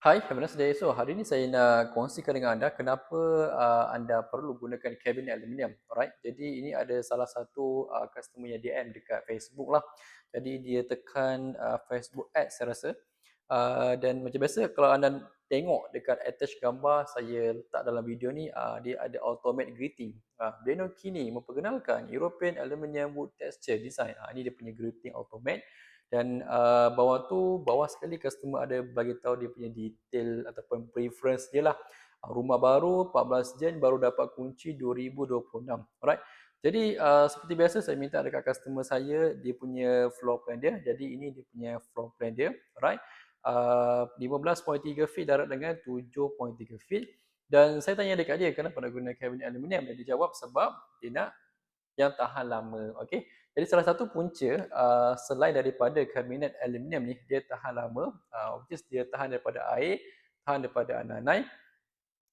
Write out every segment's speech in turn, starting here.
Hai, have a nice day. So, hari ni saya nak kongsikan dengan anda kenapa uh, anda perlu gunakan kabinet aluminium. Alright, jadi ini ada salah satu uh, customer yang DM dekat Facebook lah. Jadi dia tekan uh, Facebook Ads saya rasa. Uh, dan macam biasa kalau anda tengok dekat attach gambar saya letak dalam video ni, uh, dia ada automate greeting. Uh, Bleno kini memperkenalkan European Aluminium Wood Texture Design. Uh, ini dia punya greeting automate dan uh, bawah tu bawah sekali customer ada bagi tahu dia punya detail ataupun preference dia lah. Uh, rumah baru 14 Jan baru dapat kunci 2026 alright. Jadi uh, seperti biasa saya minta dekat customer saya dia punya floor plan dia. Jadi ini dia punya floor plan dia. Alright. Uh, 15.3 feet darat dengan 7.3 feet. Dan saya tanya dekat dia kenapa nak guna kabinet aluminium? Dia jawab sebab dia nak yang tahan lama. Okey jadi salah satu punca uh, selain daripada kabinet aluminium ni dia tahan lama, uh, is dia tahan daripada air, tahan daripada ananai.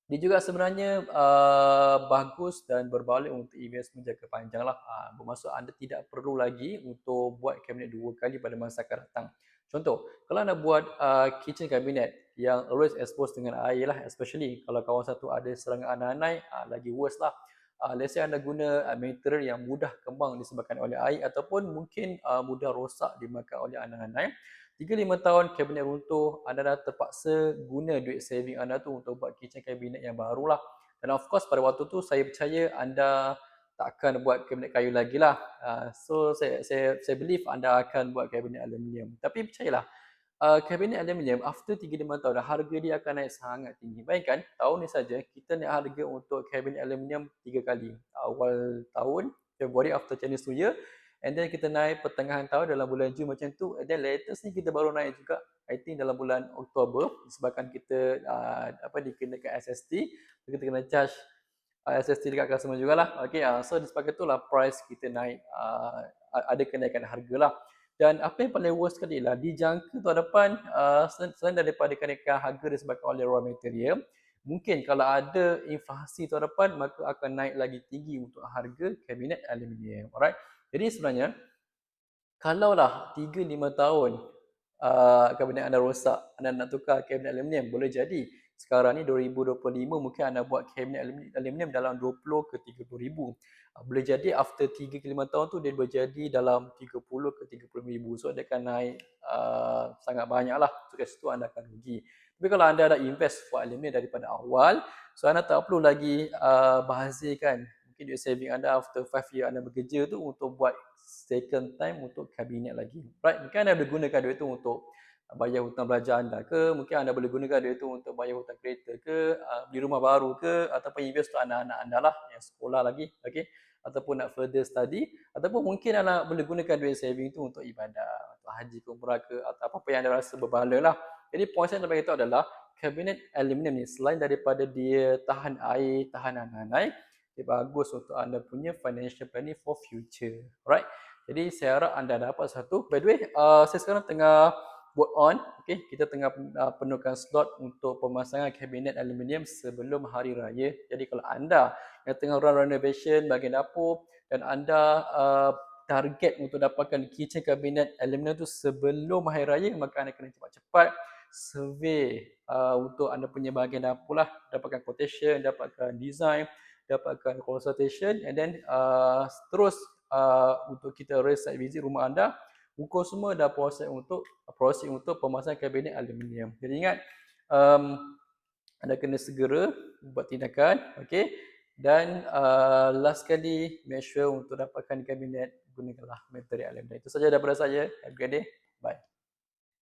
Dia juga sebenarnya uh, bagus dan berbalik untuk investment jangka panjang lah. Uh, bermaksud anda tidak perlu lagi untuk buat kabinet dua kali pada masa akan datang. Contoh, kalau anda buat uh, kitchen cabinet yang always exposed dengan air lah, especially kalau kawasan tu ada serangan ananai, uh, lagi worse lah uh, let's say anda guna uh, material yang mudah kembang disebabkan oleh air ataupun mungkin uh, mudah rosak dimakan oleh anak-anak. 3-5 tahun kabinet runtuh, anda dah terpaksa guna duit saving anda tu untuk buat kitchen kabinet yang barulah. Dan of course pada waktu tu saya percaya anda tak akan buat kabinet kayu lagi lah. Uh, so saya, saya, saya believe anda akan buat kabinet aluminium. Tapi percayalah, uh, kabinet aluminium after 3-5 tahun harga dia akan naik sangat tinggi. Bayangkan tahun ni saja kita naik harga untuk kabinet aluminium 3 kali. Awal tahun February after Chinese New Year and then kita naik pertengahan tahun dalam bulan Jun macam tu and then latest ni kita baru naik juga I think dalam bulan Oktober disebabkan kita uh, apa dikenakan SST kita kena charge uh, SST dekat customer jugalah. Okay, uh, so disebabkan itulah price kita naik uh, ada kenaikan harga lah. Dan apa yang paling worst sekali lah, dijangka tahun depan, uh, selain daripada kenaikan harga disebabkan oleh raw material, mungkin kalau ada inflasi tahun depan, maka akan naik lagi tinggi untuk harga kabinet aluminium. Alright? Jadi sebenarnya, kalaulah 3-5 tahun uh, kabinet anda rosak, anda nak tukar kabinet aluminium, boleh jadi sekarang ni 2025 mungkin anda buat kabinet aluminium dalam 20 ke 30 ribu. Ah, boleh jadi after 3 ke 5 tahun tu dia boleh jadi dalam 30 ke 30 ribu. So dia akan naik uh, sangat banyak lah. So kat situ anda akan rugi. Tapi kalau anda dah invest buat aluminium daripada awal, so anda tak perlu lagi uh, bahasirkan mungkin duit saving anda after 5 year anda bekerja tu untuk buat second time untuk kabinet lagi. Right? Mungkin anda boleh gunakan duit tu untuk bayar hutang belajar anda ke, mungkin anda boleh gunakan duit itu untuk bayar hutang kereta ke, uh, beli rumah baru ke, ataupun invest untuk anak-anak anda lah yang sekolah lagi, okay? ataupun nak further study, ataupun mungkin anda boleh gunakan duit saving itu untuk ibadah, untuk haji ke umrah ke, atau apa-apa yang anda rasa berbahala lah. Jadi point saya bagi itu adalah, kabinet aluminium ni selain daripada dia tahan air, tahan anak-anak, dia bagus untuk anda punya financial planning for future. Alright? Jadi saya harap anda dapat satu. By the way, uh, saya sekarang tengah work on okay kita tengah uh, penuhkan slot untuk pemasangan kabinet aluminium sebelum hari raya jadi kalau anda yang tengah run renovation bahagian dapur dan anda uh, target untuk dapatkan kitchen cabinet aluminium tu sebelum hari raya maka anda kena cepat-cepat survey uh, untuk anda punya bahagian dapur lah dapatkan quotation dapatkan design dapatkan consultation and then uh, terus uh, untuk kita raise site visit rumah anda ukur semua dah proses untuk proses untuk pemasangan kabinet aluminium. Jadi ingat um, anda kena segera buat tindakan, okey? Dan uh, last kali make sure untuk dapatkan kabinet gunakanlah material aluminium. Itu saja daripada saya. Have a good day. Bye.